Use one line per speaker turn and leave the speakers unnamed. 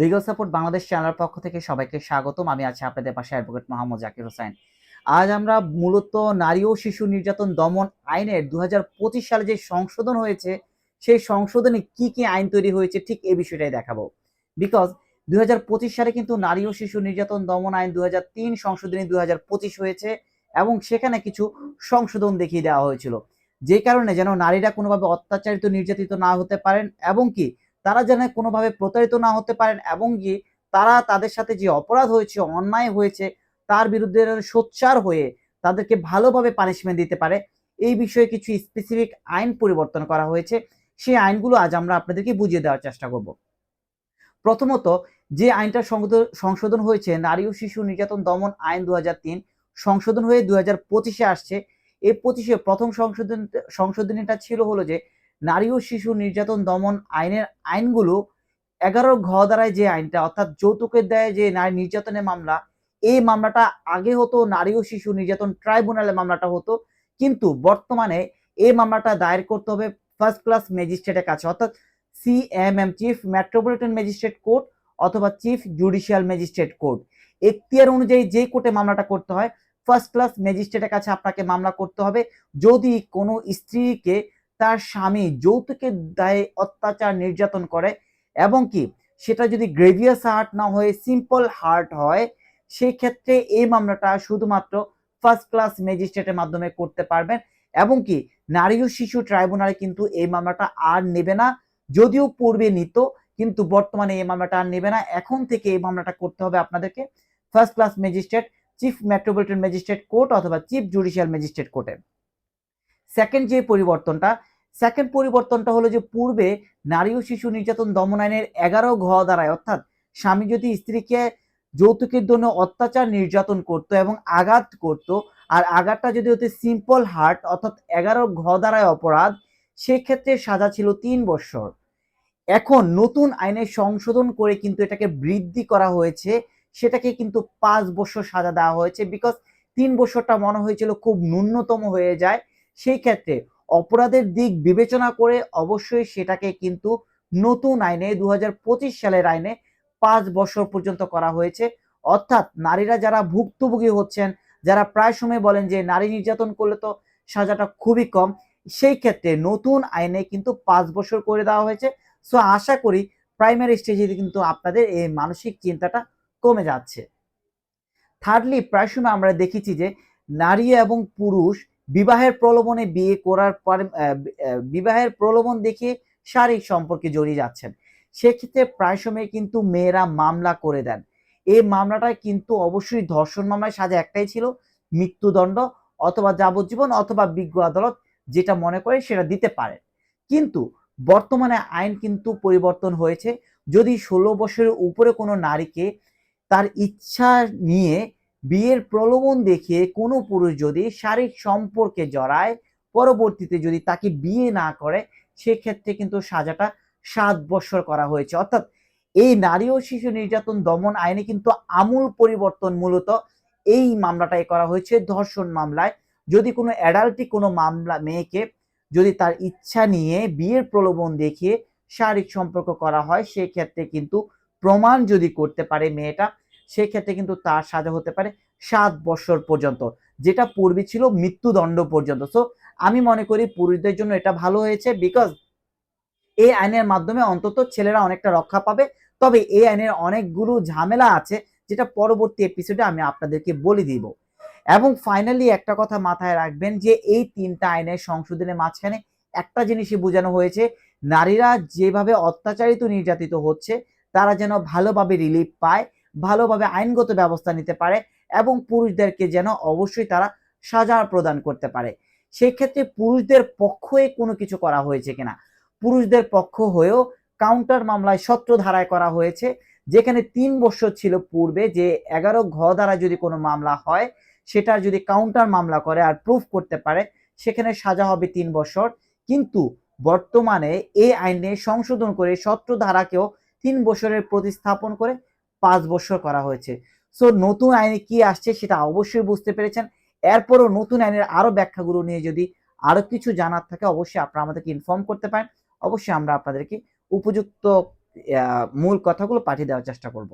Legal support Bangladesh চ্যানেলের পক্ষ থেকে সবাইকে স্বাগতম। আমি আছি আপনাদের পাশে অ্যাডভোকেট মোহাম্মদ জাকির হোসেন। আজ আমরা মূলত নারী ও শিশু নির্যাতন দমন আইনের দু হাজার পঁচিশ সালে যে সংশোধন হয়েছে, সেই সংশোধনে কি কি আইন তৈরি হয়েছে, ঠিক এই বিষয়টাই দেখাবো। বিকজ দু হাজার পঁচিশ সালে কিন্তু নারী ও শিশু নির্যাতন দমন আইন দুই হাজার তিন সংশোধনী দুই হাজার পঁচিশ হয়েছে এবং সেখানে কিছু সংশোধন দেখিয়ে দেওয়া হয়েছিল। যে কারণে যেন নারীরা কোনোভাবে অত্যাচারিত, নির্যাতিত না হতে পারেন এবং কি তারা যেন কোনোভাবে প্রতারিত না হতে পারেন এবং কি তারা তাদের সাথে যে অপরাধ হয়েছে, অন্যায় হয়েছে, তার বিরুদ্ধে সোচ্চার হয়ে তাদেরকে ভালোভাবে পানিশমেন্ট দিতে পারে, এই বিষয়ে কিছু স্পেসিফিক আইন পরিবর্তন করা হয়েছে। সেই আইনগুলো আজ আমরা আপনাদেরকে বুঝিয়ে দেওয়ার চেষ্টা করব। প্রথমত, যে আইনটা সংশোধন- হয়েছে, নারী ও শিশু নির্যাতন দমন আইন দুই হাজার তিন, সংশোধন হয়ে দু হাজার পঁচিশে আসছে। এই পঁচিশে প্রথম সংশোধন, সংশোধনীটা ছিল হলো যে নারী ও শিশু নির্যাতন দমন আইনের আইনগুলো এগারো ঘ দ্বারায় যে আইনটা, অর্থাৎ যৌতুকের দেয় যে নারী নির্যাতনের মামলা, এই মামলাটা আগে হতো নারী ও শিশু নির্যাতন ট্রাইব্যুনালে মামলাটা হতো। কিন্তু বর্তমানে এই মামলাটা দায়ের করতে হবে ফার্স্ট ক্লাস ম্যাজিস্ট্রেটের কাছে, অর্থাৎ CMM, chief metropolitan magistrate court অথবা চিফ জুডিশিয়াল ম্যাজিস্ট্রেট কোর্ট। এখতিয়ার অনুযায়ী যে কোর্টে মামলাটা করতে হয়, ফার্স্ট ক্লাস ম্যাজিস্ট্রেটের কাছে আপনাকে মামলা করতে হবে। যদি কোনো স্ত্রীকে তার স্বামী যৌতুকের দায়ে অত্যাচার নির্যাতন করে এবং কি সেটা যদি গ্রেভিয়াস হার্ট না হয়ে সিম্পল হার্ট হয় সেই ক্ষেত্রে এই মামলাটা শুধুমাত্র ফার্স্ট ক্লাস ম্যাজিস্ট্রেটের মাধ্যমে করতে পারবেন এবং কি নারী ও শিশু ট্রাইব্যুনালে কিন্তু এই মামলাটা আর নেবে না, যদিও পূর্বে নিত, কিন্তু বর্তমানে এই মামলাটা আর নেবে না। এখন থেকে এই মামলাটা করতে হবে আপনাদেরকে first class magistrate chief metropolitan magistrate court অথবা চিফ জুডিশিয়াল ম্যাজিস্ট্রেট কোর্টে সেকেন্ড যে পরিবর্তনটা সেকেন্ড পরিবর্তনটা হলো যে পূর্বে নারী ও শিশু নির্যাতন দমন আইনের এগারো ঘ দ্বারায়, অর্থাৎ স্বামী যদি স্ত্রীকে যৌতুকের জন্য অত্যাচার নির্যাতন করত এবং আঘাত করত, আর আঘাতটা যদি হতে সিম্পল হার্ট অর্থাৎ এগারো ঘ দ্বারায় অপরাধ, সেক্ষেত্রে সাজা ছিল তিন বছর এখন নতুন আইনে সংশোধন করে কিন্তু এটাকে বৃদ্ধি করা হয়েছে, সেটাকে কিন্তু পাঁচ বছর সাজা দেওয়া হয়েছে বিকজ তিন বছরটা মনে হয়েছিল খুব ন্যূনতম হয়ে যায়। সেই ক্ষেত্রে অপরাধের দিক বিবেচনা করে অবশ্যই সেটাকে কিন্তু নতুন আইনে দু হাজার পঁচিশ সালের আইনে পাঁচ বছর পর্যন্ত করা হয়েছে। অর্থাৎ নারীরা যারা ভুক্তভোগী হচ্ছেন, যারা প্রায় সময় বলেন যে নারী নির্যাতন করলে তো সাজাটা খুবই কম, সেই ক্ষেত্রে নতুন আইনে কিন্তু পাঁচ বছর করে দেওয়া হয়েছে। সো আশা করি প্রাইমারি স্টেজে কিন্তু আপনাদের এই মানসিক চিন্তাটা কমে যাচ্ছে। থার্ডলি প্রায় সময় আমরা দেখেছি যে নারী এবং পুরুষ বিবাহের প্রলোভনে বিয়ে করার বিবাহের প্রলোভন দেখিয়ে শারীরিক সম্পর্কে জড়িয়ে যাচ্ছেন। সেক্ষেত্রে প্রায় সময় কিন্তু মেয়েরা মামলা করে দেন। এই মামলাটা কিন্তু অবশ্যই ধর্ষণ মামলায় সাজা একটাই ছিল, মৃত্যুদণ্ড অথবা যাবজ্জীবন অথবা বিজ্ঞ আদালত যেটা মনে করে সেটা দিতে পারে কিন্তু বর্তমানে আইন কিন্তু পরিবর্তন হয়েছে। যদি ষোলো বছরের উপরে কোনো নারীকে তার ইচ্ছা নিয়ে বিয়ের প্রলোভন দেখিয়ে কোনো পুরুষ যদি শারীরিক সম্পর্কে জড়ায়, পরবর্তীতে যদি তাকে বিয়ে না করে, সেক্ষেত্রে কিন্তু সাজাটা সাত বছর করা হয়েছে। অর্থাৎ এই নারী ও শিশু নির্যাতন দমন আইনে কিন্তু আমূল পরিবর্তন মূলত এই মামলাটাই করা হয়েছে ধর্ষণ মামলায়। যদি কোনো অ্যাডাল্টি কোনো মামলা, মেয়েকে যদি তার ইচ্ছা নিয়ে বিয়ের প্রলোভন দেখিয়ে শারীরিক সম্পর্ক করা হয়, সেক্ষেত্রে কিন্তু প্রমাণ যদি করতে পারে মেয়েটা সেক্ষেত্রে কিন্তু তার সাজা হতে পারে সাত বছর পর্যন্ত, যেটা পূর্বে ছিল মৃত্যুদণ্ড পর্যন্ত। সো আমি মনে করি পুরুষদের জন্য এটা ভালো হয়েছে বিকজ এই আইনের মাধ্যমে অন্তত ছেলেরা অনেকটা রক্ষা পাবে। তবে এই আইনের অনেকগুলো ঝামেলা আছে, যেটা পরবর্তী এপিসোডে আমি আপনাদেরকে বলে দিব। এবং ফাইনালি একটা কথা মাথায় রাখবেন যে এই তিনটা আইনের সংশোধনের মাঝখানে একটা জিনিসই বোঝানো হয়েছে, নারীরা যেভাবে অত্যাচারিত, নির্যাতিত হচ্ছে, তারা যেন ভালোভাবে রিলিফ পায়। ভালোভাবে আইনগত ব্যবস্থা নিতে পারে এবং পুরুষদেরকে যেন অবশ্যই তারা সাজা প্রদান করতে পারে। সেই ক্ষেত্রে পুরুষদের পক্ষে কোনো কিছু করা হয়েছে কিনা? পুরুষদের পক্ষ হয়েও কাউন্টার মামলায় সত্র ধারায় করা হয়েছে, যেখানে তিন বছর ছিল পূর্বে যে এগারো ঘ দ্বারা যদি কোনো মামলা হয়, সেটা যদি কাউন্টার মামলা করে আর প্রুফ করতে পারে, সেখানে সাজা হবে তিন বছর। কিন্তু বর্তমানে এই আইনে সংশোধন করে সত্র ধারাকেও তিন বছরের প্রতিস্থাপন করে পাঁচ বছর করা হয়েছে। সো নতুন আইনে কি আসছে সেটা অবশ্যই বুঝতে পেরেছেন। এরপরও নতুন আইনের আরও ব্যাখ্যাগুলো নিয়ে যদি আরও কিছু জানার থাকে, অবশ্যই আপনারা আমাদেরকে ইনফর্ম করতে পারেন। অবশ্যই আমরা আপনাদেরকে উপযুক্ত মূল কথাগুলো পাঠিয়ে দেওয়ার চেষ্টা করব।